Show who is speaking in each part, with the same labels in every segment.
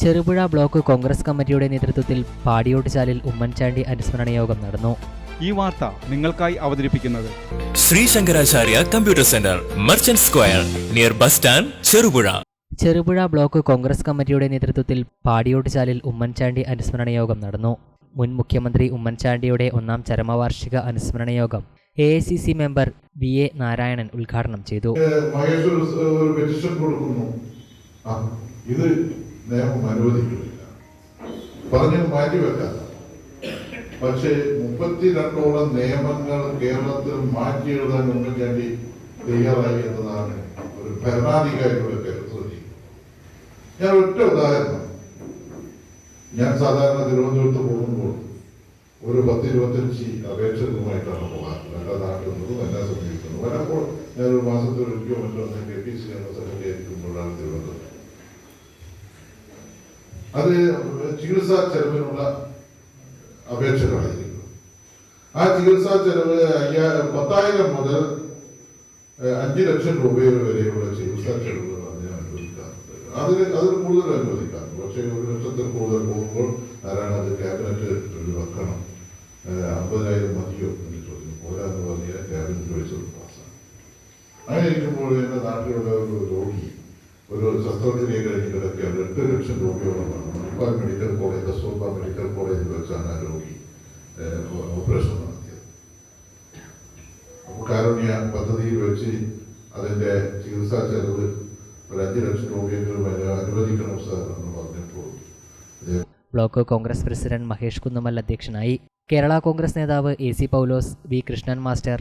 Speaker 1: Cherupuzha block Congress കമ്മിറ്റിയുടെ നേതൃത്വത്തിൽ പാടിയോട്ടുചാലിൽ ഉമ്മൻചാണ്ടി അനുസ്മരണ യോഗം നടന്നു.
Speaker 2: ഈ വാർത്ത നിങ്ങൾക്കായി അവതരിപ്പിക്കുന്നത്.
Speaker 3: Shri Shankaracharya computer centre merchant square near bus stand Cherupuzha.
Speaker 1: Cherupuzha block Congress കമ്മിറ്റിയുടെ നേതൃത്വത്തിൽ പാടിയോട്ടുചാലിൽ ഉമ്മൻചാണ്ടി അനുസ്മരണ യോഗം നടന്നു. മുൻ മുഖ്യമന്ത്രി ഉമ്മൻചാണ്ടിയുടെ ഒന്നാം ചരമവാർഷിക അനുസ്മരണ യോഗം A I C C member V A Narayanan ഉദ്ഘാടനം ചെയ്തു.
Speaker 4: ഇത് നിയമം അനുവദിക്കുന്നില്ല. പറഞ്ഞ് മാറ്റിവെക്കാം പക്ഷേ മുപ്പത്തിരണ്ടോളം നിയമങ്ങൾ കേരളത്തിൽ മാറ്റി എഴുതാൻ ഉമ്മൻചാണ്ടി തയ്യാറായി എന്നതാണ് ഒരു ഭരണാധികാരിയുടെ കരുതൽ ഞാൻ ഒറ്റ ഉദാഹരണം. ഞാൻ സാധാരണ തിരുവനന്തപുരത്ത് പോകുമ്പോൾ ഒരു പത്ത് ഇരുപത്തഞ്ച് അപേക്ഷകളുമായിട്ടാണ് പോകാറ് നല്ല നാട്ടുന്നതും എന്നെ സമീപിക്കുന്നതും വരപ്പോൾ ഞാൻ ഒരു മാസത്തിൽ ഒരിക്കലോ മറ്റോ കെ പി സി എന്ന സെക്രട്ടറി ആയിരിക്കുമ്പോഴാണ് തിരുവനന്തപുരം അത് ചികിത്സാ ചെലവിനുള്ള അപേക്ഷകളായിരിക്കും. ആ ചികിത്സാ ചെലവ് അയ്യാ പത്തായിരം മുതൽ അഞ്ച് ലക്ഷം രൂപ വരെയുള്ള ചികിത്സാ ചെലവുകൾ അതിന് അനുവദിക്കാറുണ്ട് അതിന് അതിൽ കൂടുതൽ അനുവദിക്കാറുണ്ട്. പക്ഷേ ഒരു ലക്ഷത്തിൽ കൂടുതൽ പോകുമ്പോൾ ആരാണ് അത് ക്യാബിനറ്റ് വെക്കണം അമ്പതിനായിരം മതിയോ എന്ന് ചോദിക്കും പോരാന്ന് പറഞ്ഞാൽ ക്യാബിനറ്റ് വെച്ചത് പാസ്സാണ് അങ്ങനെ ഇരിക്കുമ്പോൾ എന്റെ നാട്ടിലുള്ള ഒരു ഒരു ശസ്ത്രക്രിയ കഴിഞ്ഞ് കിടക്കുകയാണ് എട്ട് ലക്ഷം രോഗികളാണ് Manipal medical college Kasturba medical കോളേജിൽ വെച്ചാണ് ആ രോഗി ഓപ്പറേഷൻ നടത്തിയത്. അപ്പോൾ കാരുണ്യ പദ്ധതിയിൽ വെച്ച് അതിന്റെ ചികിത്സാ ചെലവ് ഒരു അഞ്ച് ലക്ഷം രൂപയെങ്കിലും അനുവദിക്കണം സാർ എന്ന് പറഞ്ഞപ്പോൾ
Speaker 1: block Congress president Mahesh Kunnamal അധ്യക്ഷനായി. കേരള കോൺഗ്രസ് നേതാവ് A C Paulose V Krishnan master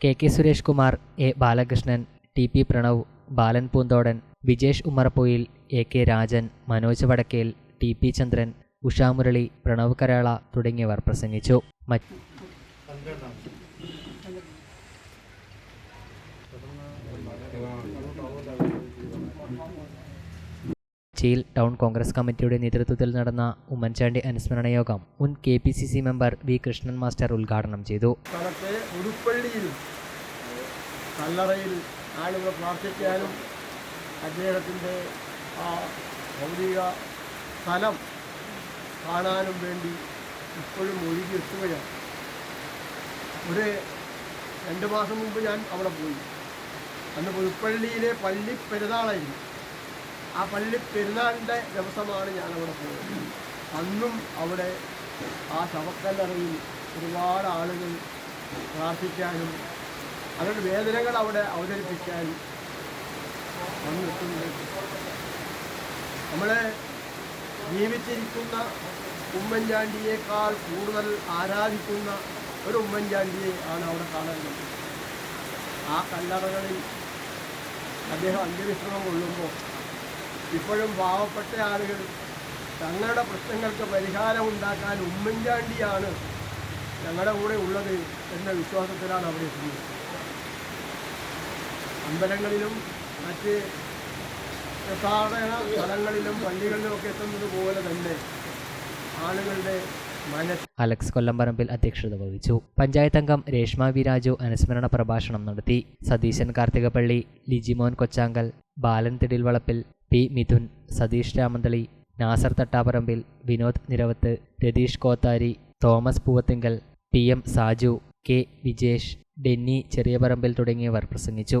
Speaker 1: K K Suresh Kumar A Balakrishnan T P Pranav Balan Poonthodan Vijesh Ummarappoyil A K Rajan Manoj Vadakkel T P Chandran Ushamurali Pranav Karala തുടങ്ങിയവർ പ്രസംഗിച്ചു. കൊച്ചിയിൽ town Congress കമ്മിറ്റിയുടെ നേതൃത്വത്തിൽ നടന്ന ഉമ്മൻചാണ്ടി അനുസ്മരണ യോഗം മുൻ K P C C member V Krishnan master ഉദ്ഘാടനം ചെയ്തു.
Speaker 5: കല്ലറയിൽ ആളുകൾ പ്രാർത്ഥിക്കാനും അദ്ദേഹത്തിന്റെ ആ ഭൗതിക സ്ഥലം കാണാനും വേണ്ടി ഇപ്പോഴും ഒഴുകി എത്തുകയാണ്. ഒരു രണ്ട് മാസം മുമ്പ് ഞാൻ അവിടെ പോയി. അന്ന് പുതുപ്പള്ളിയിലെ പള്ളി പെരുന്നാളായിരുന്നു. ആ പള്ളി പെരുന്നാളിന്റെ ദിവസമാണ് ഞാൻ അവിടെ പോയത്. അന്നും അവിടെ ആ ശവക്കല്ലറയിൽ ഒരുപാട് ആളുകൾ പ്രാർത്ഥിക്കാനും അവരുടെ വേദനകൾ അവിടെ അവതരിപ്പിക്കാനും വന്നെത്തുന്നത് നമ്മളെ ജീവിച്ചിരിക്കുന്ന ഉമ്മൻചാണ്ടിയേക്കാൾ കൂടുതൽ ആരാധിക്കുന്ന ഒരു ഉമ്മൻചാണ്ടിയെ ആണ് അവിടെ കാണാൻ ആ കല്ലറകളിൽ അദ്ദേഹം അന്ത്യവിശ്രമം കൊള്ളുമ്പോൾ ഇപ്പോഴും പാവപ്പെട്ട ആളുകൾ തങ്ങളുടെ പ്രശ്നങ്ങൾക്ക് പരിഹാരം ഉണ്ടാക്കാൻ ഉമ്മൻചാണ്ടിയാണ് ഞങ്ങളുടെ കൂടെ ഉള്ളത് എന്ന വിശ്വാസത്തിലാണ് അവിടെ എത്തുന്നത്. അമ്പലങ്ങളിലും മറ്റ് സാധാരണ സ്ഥലങ്ങളിലും പള്ളികളിലും ഒക്കെ എത്തുന്നത് പോലെ തന്നെ ആളുകളുടെ
Speaker 1: അലക്സ് കൊല്ലംപറമ്പിൽ അധ്യക്ഷത വഹിച്ചു. പഞ്ചായത്ത് അംഗം രേഷ്മ വി രാജു അനുസ്മരണ പ്രഭാഷണം നടത്തി. Satheeshan Karthikappally Lijimon Kochankal Balan Thidilvalappil P Mithun Satheesh Ramanthali Nasar Thattaparambil Vinod Niravath Ratheesh Kothari Thomas Poovathinkal P M Saju K Vijesh Denny Cheriyaparambil തുടങ്ങിയവർ പ്രസംഗിച്ചു.